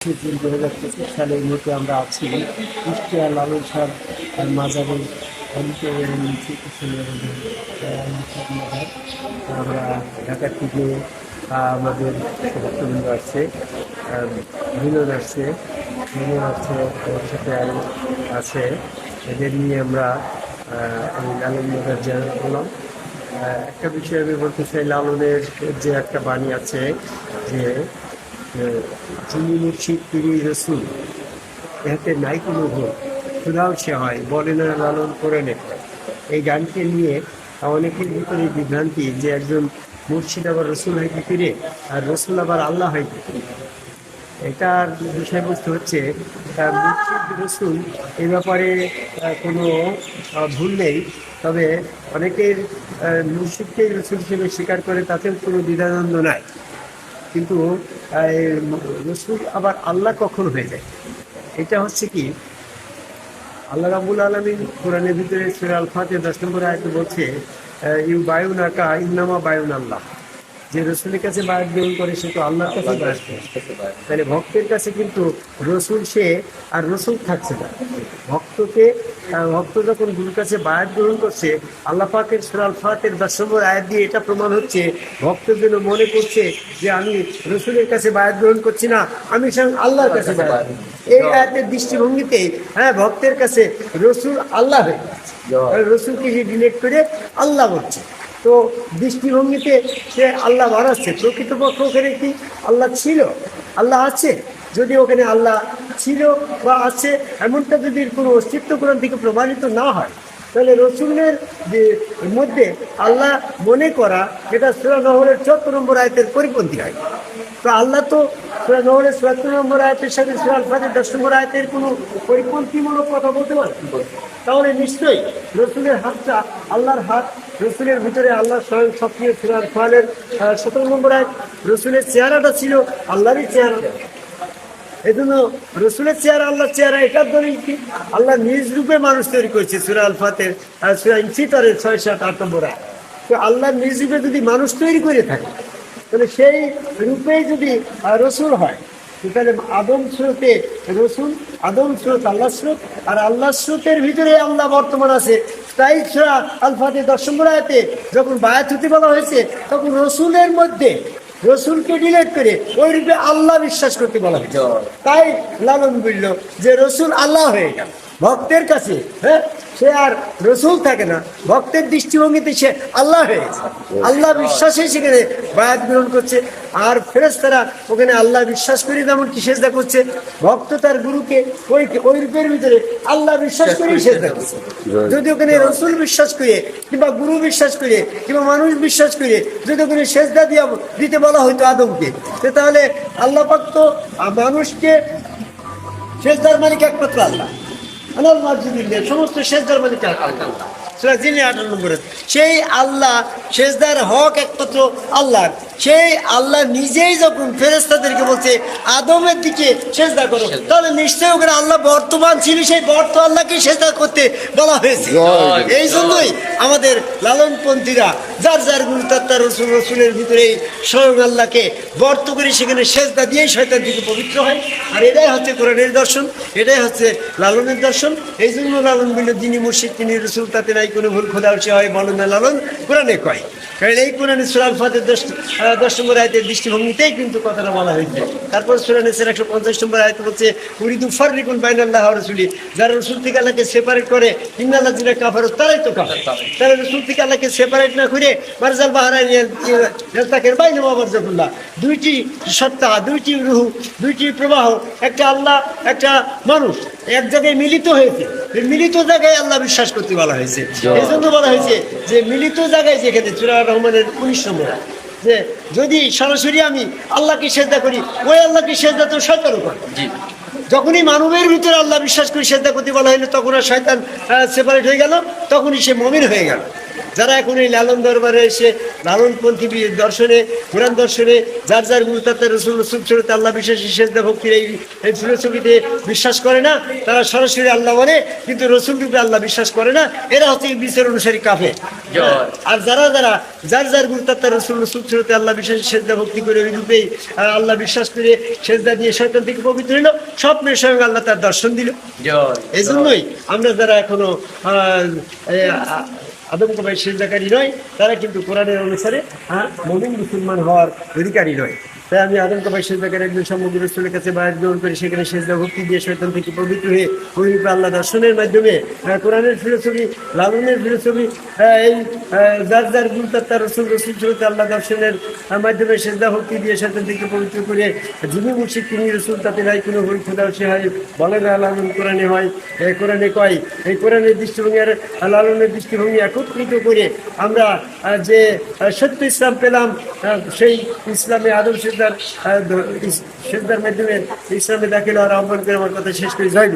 June দু হাজার পঁচিশ সালে এই মুহূর্তে আমরা আছি কুষ্টিয়া লালন শাহ মাজারের আমরা ঢাকা থেকে আমাদের ভক্তবৃন্দ আসছে বিনোদ আসছে বিনোদ আসছে ওর সাথে আরও আছে। এদের নিয়ে আমরা এই লালন মাজার জানা করলাম একটা বিষয় আমি বলতে চাই লালনের যে একটা বাণী আছে যে এতে নাই ভুল খুদাও সে হয় বলে না লালন করে নে এই গানকে নিয়ে অনেকের ভিতরে বিভ্রান্তি যে একজন মুর্শিদ আবার রসুল হইতে ফিরে আর রসুল আবার আল্লাহ ফিরে এটার বিষয়বস্তু হচ্ছে মুর্শিদ রসুল এই ব্যাপারে কোনো ভুল নেই তবে অনেকের আহ, মুর্শিদকে রসুল হিসেবে স্বীকার করে তাতেও কোনো দ্বিধানন্দ নাই। কিন্তু রসুল আবার আল্লাহ কখন হয়ে যায়? এটা হচ্ছে কি? আল্লাহ রাবুল আলমী কোরআনের ভিতরে সুরাল ফাতে দশ নম্বর আয়তে বলছে, ইউ বায়ুন আকা ইনামা বায়ুন আল্লাহ যে রসুলের কাছে বায়াত গ্রহণ করে সে তো আল্লাহর কাছে বায়াত তাহলে ভক্তের কাছে কিন্তু রসুল সে আর রসুল থাকছে না। ভক্তকে ভক্ত যখন গুরুর কাছে বায়াত গ্রহণ করছে আল্লাহ পাকের সুরাল ফাতের দশ নম্বর আয়াত দিয়ে এটা প্রমাণ হচ্ছে ভক্ত যেন মনে করছে যে আমি রসুলের কাছে বায়াত গ্রহণ করছি না আমি স্বয়ং আল্লাহর কাছে বায়াত এই আয়াতের দৃষ্টিভঙ্গিতে হ্যাঁ ভক্তের কাছে রসুল আল্লাহ হয়ে গেছে। রসুলকে যে ডিলেট করে আল্লাহ বলছে। তো দৃষ্টিভঙ্গিতে সে আল্লাহ বাড়াচ্ছে প্রকৃতপক্ষ ওখানে কি আল্লাহ ছিল? আল্লাহ আছে। যদি ওখানে আল্লাহ ছিল বা আছে, এমনটা যদি কোনো অস্তিত্ব কোরআন থেকে প্রমাণিত না হয় তাহলে রসুলের যে মধ্যে আল্লাহ মনে করা এটা সুরা নহরের চোদ্দ নম্বর আয়তের পরিপন্থী হয়। তো আল্লাহ তো সুরা নহরের চুয়াত্তর নম্বর আয়তের সাথে সুরা আলফাদের দশ নম্বর আয়তের কোনো পরিপন্থীমূলক কথা বলতে পারে তাহলে নিশ্চয়ই রসুলের হাতটা আল্লাহর হাত, রসুলের ভিতরে আল্লাহ স্বয়ং সক্রিয় সুরার ফলের সতেরো নম্বর আয় রসুলের চেহারাটা ছিল আল্লাহরই চেহারা। এই জন্য রসুলের চেহারা, আল্লাহর চেহারা, এটার দলিল কি? আল্লাহ নিজ রূপে মানুষ তৈরি করেছে সুরা আলফাতের আর সুরা ইনফিতরের ছয়, সাত, আট নম্বর তো আল্লাহ নিজ রূপে যদি মানুষ তৈরি করে থাকে, তাহলে সেই রূপেই যদি রসুল হয় তাহলে আদম স্রোতে রসুল, আদম স্রোত আল্লাহ স্রোত, আর আল্লাহ স্রোতের ভিতরে আল্লাহ বর্তমান আছে। তাই সুরা আলফাতে দশ নম্বর যখন বায়াত হতে বলা হয়েছে, তখন রসুলের মধ্যে রসুলকে ডিলেট করে ওই রূপে আল্লাহ বিশ্বাস করতে বলা হয়েছে। তাই লালন বলল যে রসুল আল্লাহ হয়ে গেল। ভক্তের কাছে হ্যাঁ? সে আর রসুল থাকে না। ভক্তের দৃষ্টিভঙ্গিতে সে আল্লাহ হয়ে আল্লাহ বিশ্বাসে সেখানে বায়াত গ্রহণ করছে। আর ফেরেস্তারা ওখানে আল্লাহ বিশ্বাস করে তেমন কি সেজদা করছে ভক্ত তার গুরুকে ওই ওই রূপের ভিতরে আল্লাহ বিশ্বাস করে সেজদা করছে। যদি ওখানে রসুল বিশ্বাস করে কিংবা গুরু বিশ্বাস করে কিংবা মানুষ বিশ্বাস করে যদি ওখানে সেজদা দিয়া দিতে বলা হয়তো আদমকে তাহলে আল্লাহ পাক তো মানুষকে সেজদার মালিক একমাত্র আল্লাহ। আল্লাহ সমস্ত সেজদার আল্লাহ। সেই আল্লাহ সেজদার হক একমাত্র আল্লাহর। সেই আল্লাহ নিজেই যখন ফেরেস্তাদেরকে বলছে আদমের দিকে সেজদা করো তাহলে নিশ্চয়ই ওখানে আল্লাহ বর্তমান ছিল সেই বর্ত আল্লাহকে সেজদা করতে বলা হয়েছে। এই জন্যই আমাদের লালনপন্থীরা যার যার গুরু তার তার রসুল রসুলের ভিতরে স্বয়ং আল্লাহকে বর্ত করে সেখানে সেজদা দিয়েই শয়তান দিকে পবিত্র হয়। আর এটাই হচ্ছে কোরআনের দর্শন এটাই হচ্ছে লালনের দর্শন। এই জন্য লালন বলল যিনি মুর্শিদ তিনি রসুল তাতে নাই কোনো ভুল খোদা সে হয় বলেন না লালন কোরআনে কয়। কারণ এই কোরআনে সুরাল ফাতের দশ নম্বর আয়তের দৃষ্টিভঙ্গিতেই কিন্তু কথাটা বলা হয়েছে। তারপর সুরানে সের একশো পঞ্চাশ নম্বর আয়তে বলছে উরিদু ফারিকুল বাইনাল্লাহ রসুলি যারা রসুল থেকে আল্লাহকে সেপারেট করে ইন্নাল্লাহ জিনা কাফার তারাই তো কাফার। তারা রসুল থেকে আল্লাহকে সেপারেট না করে মারজাল বাহারাই তাকে বাইনে দুইটি সত্তা দুইটি রুহু দুইটি প্রবাহ একটা আল্লাহ একটা মানুষ এক জায়গায় মিলিত হয়েছে। মিলিত জায়গায় আল্লাহ বিশ্বাস করতে বলা হয়েছে। এই জন্য বলা হয়েছে যে মিলিত জায়গায় যেখানে চুরা রহমানের উনিশ নম্বর যে যদি সরাসরি আমি আল্লাহকে সেদ্ধা করি ওই আল্লাহকে সেদ্ধা তো শয়তান উপর। যখনই মানবের ভিতরে আল্লাহ বিশ্বাস করে সেদ্ধা করতে বলা হইল তখন আর শয়তান সেপারেট হয়ে গেল তখনই সে মমিন হয়ে গেল। যারা এখন এই লালন দরবারে এসে লালনপন্থী দর্শনে কোরআন দর্শনে যার যার গুরুতাত্মা রসুল রসুল চরিত আল্লাহ বিশ্বাসী সেজদা ভক্তির এই এই ফিলোসফিতে বিশ্বাস করে না। তারা সরাসরি আল্লাহ বলে কিন্তু রসুল রূপে আল্লাহ বিশ্বাস করে না। এরা হচ্ছে বিচার অনুসারী কাফে জয়। আর যারা যারা যার যার গুরুতাত্মা রসুল রসুল চরিত আল্লাহ বিশ্বাসী সেজদা ভক্তি করে ওই রূপেই আল্লাহ বিশ্বাস করে সেজদা দিয়ে শয়তান থেকে পবিত্র হলো স্বপ্নের সঙ্গে আল্লাহ তার দর্শন দিল। জয়। এই জন্যই আমরা যারা এখনও আদম কবাই সেজাকারী নয় তারা কিন্তু কোরআনের অনুসারে হ্যাঁ, মমিন মুসলমান হওয়ার অধিকারী নয়। তাই আমি আদম কবাই সেজাকারী একজন সম্মুখ রসুলের কাছে বাইর গ্রহণ করে সেখানে সেজদা ভক্তি দিয়ে শয়তান থেকে পবিত্র হয়ে পবিত্র আল্লাহ দর্শনের মাধ্যমে কোরআনের ফিলোসফি, লালনের ফিলোসফি এই যার যার গুরুত্ব রসুল রসুল চরিত্র আল্লাহ দর্শনের মাধ্যমে সেজদা ভক্তি দিয়ে শয়তান থেকে পবিত্র করে যিনি মুর্শিদ, তিনি রসুল, তাতে নাই কোনো ভুল খোদা হয় বলে না লালন কোরআনে হয় কোরআনে কয়, এই কোরআনের দৃষ্টিভঙ্গি আর লালনের দৃষ্টিভঙ্গি একত্রিত করে আমরা যে সত্য ইসলাম পেলাম সেই ইসলামে আদম সেদ্দার সেদ্দার মাধ্যমে ইসলামে দাখিল আর আহ্বান করে আমার কথা শেষ করে। জয়